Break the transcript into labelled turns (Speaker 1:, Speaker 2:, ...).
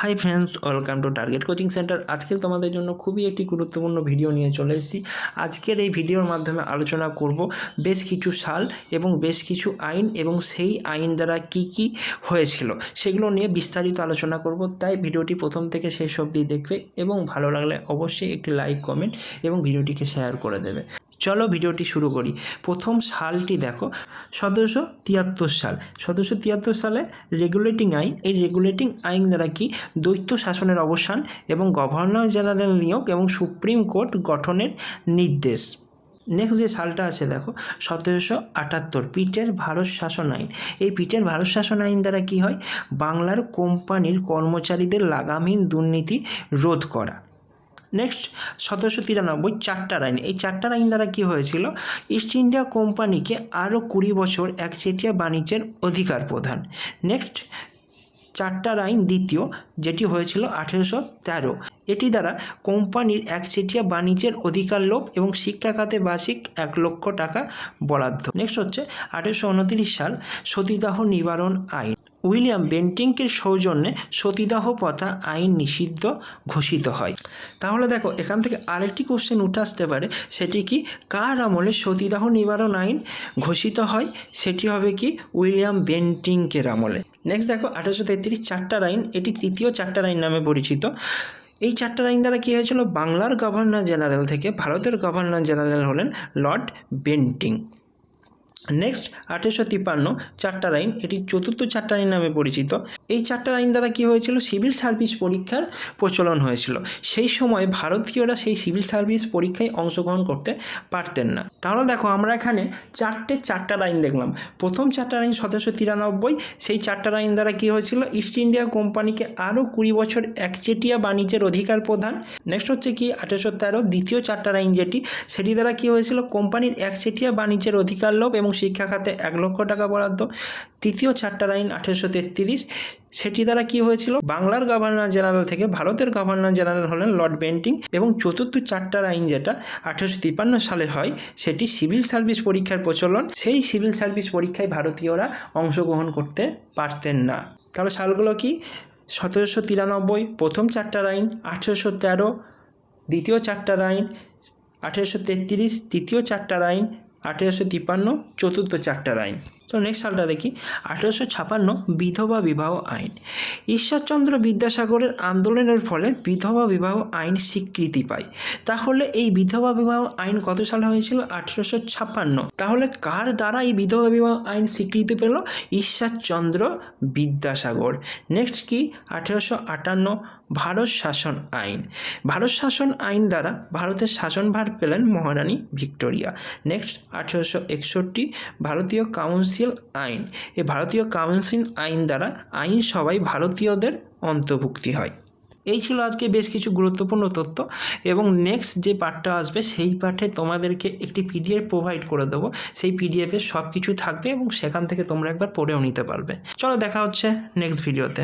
Speaker 1: Hi friends welcome to target coaching centre আজকে তোমাদের জন্য খুবই একটি গুরুত্বপূর্ণ ভিডিও নিয়ে চলে এসেছি। আজকের এই ভিডিওর মাধ্যমে আলোচনা করব বেশ কিছু সাল এবং বেশ কিছু আইন এবং সেই আইন দ্বারা কি কি হয়েছিল, সেগুলো নিয়ে বিস্তারিত আলোচনা করব। তাই ভিডিওটি প্রথম থেকে শেষ অবধি দেখবে এবং ভালো লাগলে অবশ্যই একটি লাইক কমেন্ট এবং ভিডিওটিকে শেয়ার করে দেবে। চলো ভিডিওটি শুরু করি। প্রথম সালটি দেখো, সতেরোশো তিয়াত্তর সাল। সতেরোশো তিয়াত্তর সালে রেগুলেটিং আইন, এই রেগুলেটিং আইন দ্বারা কি দ্বৈত শাসনের অবসান এবং গভর্নর জেনারেল নিয়োগ এবং সুপ্রিম কোর্ট গঠনের নির্দেশ? নেক্সট যে সালটা আছে দেখো, সতেরোশো আটাত্তর, পিটের ভারত শাসন আইন। এই পিটের ভারত শাসন আইন দ্বারা কি হয়? বাংলার কোম্পানির কর্মচারীদের লাগামহীন দুর্নীতি রোধ করা। নেক্সট সতেরোশো তিরানব্বই চারটার আইন। এই চারটার আইন দ্বারা কী হয়েছিল? ইস্ট ইন্ডিয়া কোম্পানিকে আরও কুড়ি বছর একচেটিয়া বাণিজ্যের অধিকার প্রধান। নেক্সট চারটার আইন দ্বিতীয়, যেটি হয়েছিল আঠেরোশো তেরো। এটি দ্বারা কোম্পানির একচেটিয়া বাণিজ্যের অধিকার লোভ এবং শিক্ষা খাতে বার্ষিক এক লক্ষ টাকা বরাদ্দ। নেক্সট হচ্ছে আঠেরোশো উনত্রিশ সাল সতীদাহ নিবারণ আইন। উইলিয়াম বেন্টিংকের সৌজন্যে সতীদাহ প্রথা আইন নিষিদ্ধ ঘোষিত হয়। তাহলে দেখো, এখান থেকে আরেকটি কোশ্চেন উঠে আসতে পারে, সেটি কি, কার আমলে সতীদাহ নিবারণ আইন ঘোষিত হয়? সেটি হবে কি, উইলিয়াম বেন্টিংকের আমলে। নেক্সট দেখো, আঠারোশো তেত্রিশ চারটার আইন, এটি তৃতীয় চারটার আইন নামে পরিচিত। এই চারটার আইন দ্বারা কী হয়েছিল? বাংলার গভর্নর জেনারেল থেকে ভারতের গভর্নর জেনারেল হলেন লর্ড বেন্টিং নেক্সট আঠেরোশো তিপ্পান্ন চারটার আইন এটি চতুর্থ চারটার আইন নামে পরিচিত। এই চারটার আইন দ্বারা কী হয়েছিল? সিভিল সার্ভিস পরীক্ষার প্রচলন হয়েছিল। সেই সময় ভারতীয়রা সেই সিভিল সার্ভিস পরীক্ষায় অংশগ্রহণ করতে পারতেন না। তাহলে দেখো, আমরা এখানে চারটে চারটার আইন দেখলাম। প্রথম চারটার আইন সতেরোশো তিরানব্বই, সেই চারটার আইন দ্বারা কী হয়েছিল? ইস্ট ইন্ডিয়া কোম্পানিকে আরও কুড়ি বছর একচেটিয়া বাণিজ্যের অধিকার প্রদান। নেক্সট হচ্ছে কি? আঠেরোশো তেরো, দ্বিতীয় চারটার আইন যেটি, সেটি দ্বারা কী হয়েছিল? কোম্পানির একচেটিয়া বাণিজ্যের অধিকার লোভ এবং শিক্ষা খাতে এক লক্ষ টাকা বরাদ্দ। তৃতীয় চারটার আইন আঠেরোশো তেত্রিশ। সেটি দ্বারা কি হয়েছিল? বাংলার গভর্নর জেনারেল থেকে ভারতের গভর্নর জেনারেল হলেন লর্ড বেন্টিং এবং চতুর্থ চারটার আইন যেটা আঠেরোশো তিপ্পান্ন সালে হয়, সেটি সিভিল সার্ভিস পরীক্ষার প্রচলন। সেই সিভিল সার্ভিস পরীক্ষায় ভারতীয়রা অংশগ্রহণ করতে পারতেন না। তাহলে সালগুলো কি? সতেরোশো তিরানব্বই প্রথম চারটার আইন, আঠেরোশো তেরো দ্বিতীয় চারটার আইন, আঠেরোশো তেত্রিশ তৃতীয় চারটার আইন আঠেরোশো তিপ্পান্ন চতুর্থ চারটার আইন। তো নেক্সট সালটা দেখি। আঠেরোশো ছাপান্ন বিধবা বিবাহ আইন। ঈশ্বরচন্দ্র বিদ্যাসাগরের আন্দোলনের ফলে বিধবা বিবাহ আইন স্বীকৃতি পায়। তাহলে এই বিধবা বিবাহ আইন কত সালে হয়েছিল? আঠেরোশো ছাপান্ন তাহলে কার দ্বারা এই বিধবা বিবাহ আইন স্বীকৃতি পেল? ঈশ্বরচন্দ্র বিদ্যাসাগর। নেক্সট কি? আঠেরোশো আটান্ন ভারত শাসন আইন। ভারত শাসন আইন দ্বারা ভারতের শাসনভার পেলেন মহারানী ভিক্টোরিয়া। নেক্সট, আঠেরোশো একষট্টি, ভারতীয় কাউন্সিল আইন। এই ভারতীয় কাউন্সিল আইন দ্বারা আইন সবাই ভারতীয়দের অন্তর্ভুক্তি হয়। এই ছিল আজকে বেশ কিছু গুরুত্বপূর্ণ তথ্য এবং নেক্সট যে পার্টটা আসবে, সেই পার্টে তোমাদেরকে একটি পিডিএফ প্রোভাইড করে দেবো। সেই পিডিএফে সব কিছু থাকবে এবং সেখান থেকে তোমরা একবার পড়েও নিতে পারবে। চলো দেখা হচ্ছে নেক্সট ভিডিওতে